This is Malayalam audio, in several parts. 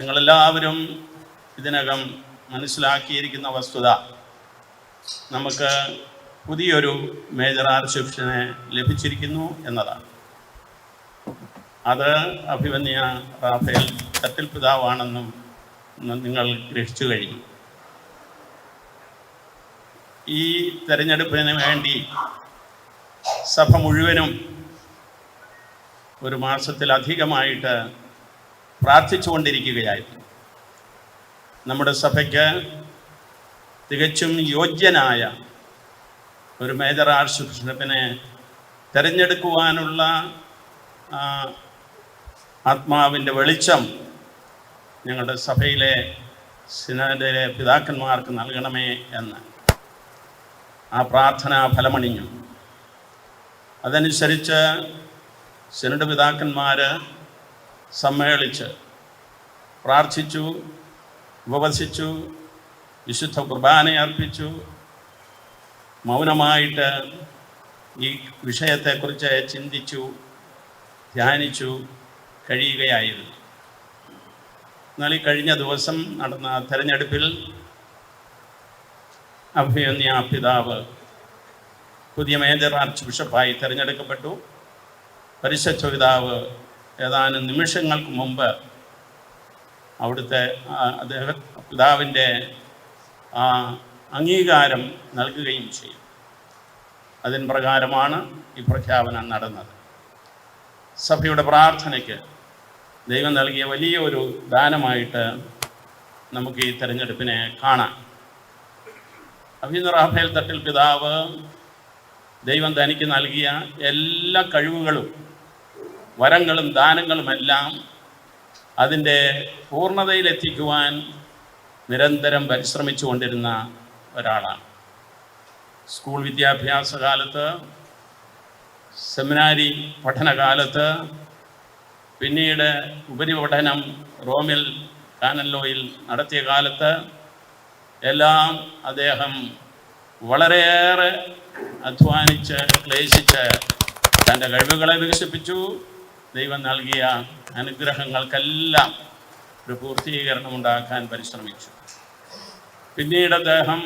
നിങ്ങളെല്ലാവരും ഇതിനകം മനസ്സിലാക്കിയിരിക്കുന്ന വസ്തുത. നമുക്ക് പുതിയൊരു മേജർ ആർച്ചിപ്ഷനെ ലഭിച്ചിരിക്കുന്നു എന്നതാണ്. അത് അഭിമന്യ റാഫേൽ തട്ടിൽ പിതാവാണെന്നും നിങ്ങൾ ഗ്രഹിച്ചു കഴിഞ്ഞു. ഈ തെരഞ്ഞെടുപ്പിന് വേണ്ടി സഭ മുഴുവനും ഒരു മാസത്തിലധികമായിട്ട് പ്രാർത്ഥിച്ചുകൊണ്ടിരിക്കുകയായിരുന്നു. നമ്മുടെ സഭയ്ക്ക് തികച്ചും യോഗ്യനായ ഒരു മേജർ ആർച്ച് ബിഷപ്പിനെ തിരഞ്ഞെടുക്കുവാനുള്ള ആത്മാവിന്റെ വെളിച്ചം ഞങ്ങളുടെ സഭയിലെ സിനഡിലെ പിതാക്കന്മാർക്ക് നൽകണമേ എന്ന്. ആ പ്രാർത്ഥന ഫലമണിഞ്ഞു. അതനുസരിച്ച് സിനഡ് പിതാക്കന്മാർ സമ്മേളിച്ച് പ്രാർത്ഥിച്ചു ഉപവസിച്ചു വിശുദ്ധ കുർബാന അർപ്പിച്ചു. മൗനമായിട്ട് ഈ വിഷയത്തെക്കുറിച്ച് ചിന്തിച്ചു ധ്യാനിച്ചു കഴിയുകയായിരുന്നു. എന്നാൽ ഈ കഴിഞ്ഞ ദിവസം നടന്ന തെരഞ്ഞെടുപ്പിൽ അഭിയന്യ പിതാവ് പുതിയ മേജർ ആർച്ച് ബിഷപ്പായി തിരഞ്ഞെടുക്കപ്പെട്ടു. പരിശുദ്ധ പിതാവ് ഏതാനും നിമിഷങ്ങൾക്ക് മുമ്പ് അവിടുത്തെ അദ്ദേഹ പിതാവിന്റെ ആ അംഗീകാരം നൽകുകയും ചെയ്യും അതിൻ പ്രകാരമാണ് ഈ പ്രഖ്യാപനം നടന്നത്. സഭയുടെ പ്രാർത്ഥനയ്ക്ക് ദൈവം നൽകിയ വലിയ ഒരു ദാനമായിട്ട് നമുക്ക് ഈ തെരഞ്ഞെടുപ്പിനെ കാണാം. അഭിനന്ദ റാഫേൽ തട്ടിൽ പിതാവ് ദൈവം തനിക്ക് നൽകിയ എല്ലാ കഴിവുകളും വരങ്ങളും ദാനങ്ങളുമെല്ലാം അതിന്റെ പൂർണതയിലെത്തിക്കുവാൻ നിരന്തരം പരിശ്രമിച്ചു കൊണ്ടിരുന്ന ഒരാളാണ്. സ്കൂൾ വിദ്യാഭ്യാസ കാലത്ത് സെമിനാരി പഠനകാലത്ത് പിന്നീട് ഉപരിപഠനം റോമിൽ കാനല്ലോയിൽ നടത്തിയ കാലത്ത് എല്ലാം അദ്ദേഹം വളരെയേറെ അധ്വാനിച്ച് ക്ലേശിച്ച് തന്റെ കഴിവുകളെ വികസിപ്പിച്ചു. ദൈവം നൽകിയ അനുഗ്രഹങ്ങൾക്കെല്ലാം ഒരു പൂർത്തീകരണം ഉണ്ടാക്കാൻ പരിശ്രമിച്ചു. പിന്നീട് അദ്ദേഹം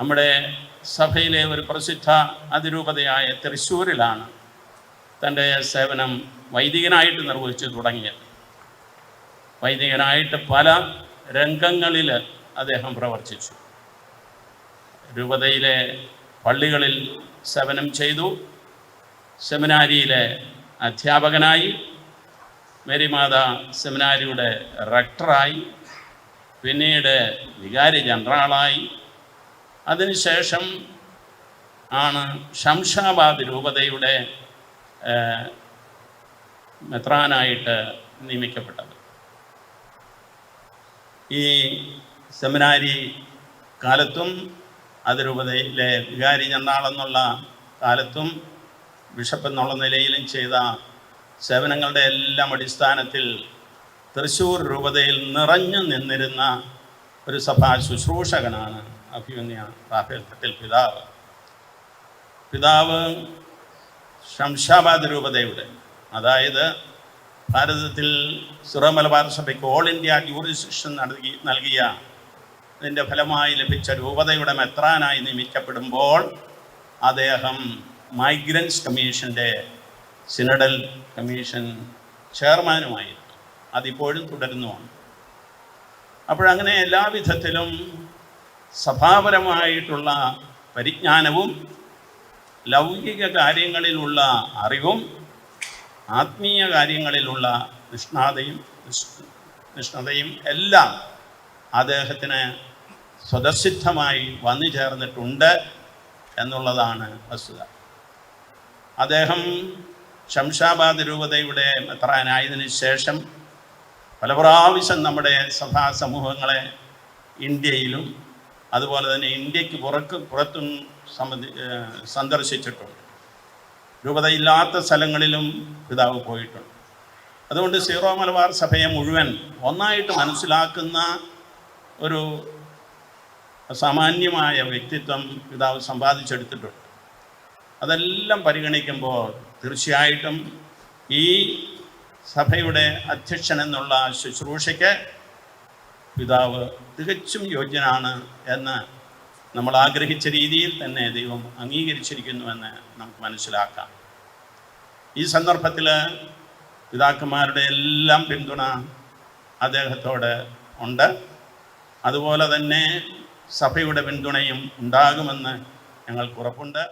നമ്മുടെ സഭയിലെ ഒരു പ്രസിദ്ധ അതിരൂപതയായ തൃശ്ശൂരിലാണ് തന്റെ സേവനം വൈദികനായിട്ട് നിർവഹിച്ചു തുടങ്ങിയത്. വൈദികനായിട്ട് പല രംഗങ്ങളിൽ അദ്ദേഹം പ്രവർത്തിച്ചു. രൂപതയിലെ പള്ളികളിൽ സേവനം ചെയ്തു. സെമിനാരിയിലെ അധ്യാപകനായി മേരിമാത സെമിനാരിയുടെ റക്ടറായി പിന്നീട് വികാരി ജനറാളായി. അതിനുശേഷം ആണ് ശംഷാബാദ് രൂപതയുടെ മെത്രാനായിട്ട് നിയമിക്കപ്പെട്ടത്. ഈ സെമിനാരി കാലത്തും അതിരൂപതയിലെ വികാരി ജനറാൾ എന്നുള്ള കാലത്തും ബിഷപ്പ് എന്നുള്ള നിലയിലും ചെയ്ത സേവനങ്ങളുടെ എല്ലാം അടിസ്ഥാനത്തിൽ തൃശ്ശൂർ രൂപതയിൽ നിറഞ്ഞു നിന്നിരുന്ന ഒരു സഭാ ശുശ്രൂഷകനാണ് അഭിമന്യ റാഫേൽ തട്ടിൽ പിതാവ്. പിതാവ് ശംഷാബാദ് രൂപതയുടെ അതായത് ഭാരതത്തിൽ സിറോ മലബാർ സഭയ്ക്ക് ഓൾ ഇന്ത്യ ജൂറിസ്ഡിക്ഷൻ നൽകി നൽകിയ ഇതിന്റെ ഫലമായി ലഭിച്ച രൂപതയുടെ മെത്രാനായി നിയമിക്കപ്പെടുമ്പോൾ അദ്ദേഹം മൈഗ്രൻസ് കമ്മീഷന്റെ സിനഡൽ കമ്മീഷൻ ചെയർമാനുമായിരുന്നു അതിപ്പോഴും തുടരുന്നുമാണ്. അപ്പോഴങ്ങനെ എല്ലാ വിധത്തിലും സഭാപരമായിട്ടുള്ള പരിജ്ഞാനവും ലൗകിക കാര്യങ്ങളിലുള്ള അറിവും ആത്മീയ കാര്യങ്ങളിലുള്ള നിഷ്ണാതയും നിഷ്- നിഷ്ണതയും എല്ലാം അദ്ദേഹത്തിന് സ്വതസിദ്ധമായി വന്നു ചേർന്നിട്ടുണ്ട് എന്നുള്ളതാണ് വസ്തുത. അദ്ദേഹം ശംഷാബാദ് രൂപതയുടെ മെത്രാനായതിനു ശേഷം പല പ്രാവശ്യം നമ്മുടെ സഭാ സമൂഹങ്ങളെ ഇന്ത്യയിലും അതുപോലെ തന്നെ ഇന്ത്യയ്ക്ക് പുറക്ക് പുറത്തും സംബന്ധി സന്ദർശിച്ചിട്ടുണ്ട്. രൂപതയില്ലാത്ത സ്ഥലങ്ങളിലും പിതാവ് പോയിട്ടുണ്ട്. അതുകൊണ്ട് സീറോ മലബാർ സഭയെ മുഴുവൻ ഒന്നായിട്ട് മനസ്സിലാക്കുന്ന ഒരു സാമാന്യമായ വ്യക്തിത്വം പിതാവ് സമ്പാദിച്ചെടുത്തിട്ടുണ്ട്. അതെല്ലാം പരിഗണിക്കുമ്പോൾ തീർച്ചയായിട്ടും ഈ സഭയുടെ അധ്യക്ഷൻ എന്നുള്ള ശുശ്രൂഷയ്ക്ക് പിതാവ് തികച്ചും യോഗ്യനാണ് എന്ന് നമ്മൾ ആഗ്രഹിച്ച രീതിയിൽ തന്നെ ദൈവം അംഗീകരിച്ചിരിക്കുന്നുവെന്ന് നമുക്ക് മനസ്സിലാക്കാം. ഈ സന്ദർഭത്തിൽ പിതാക്കന്മാരുടെ എല്ലാം പിന്തുണ അദ്ദേഹത്തോട് ഉണ്ട്. അതുപോലെ തന്നെ സഭയുടെ പിന്തുണയും ഉണ്ടാകുമെന്ന് ഞങ്ങൾക്ക് ഉറപ്പുണ്ട്.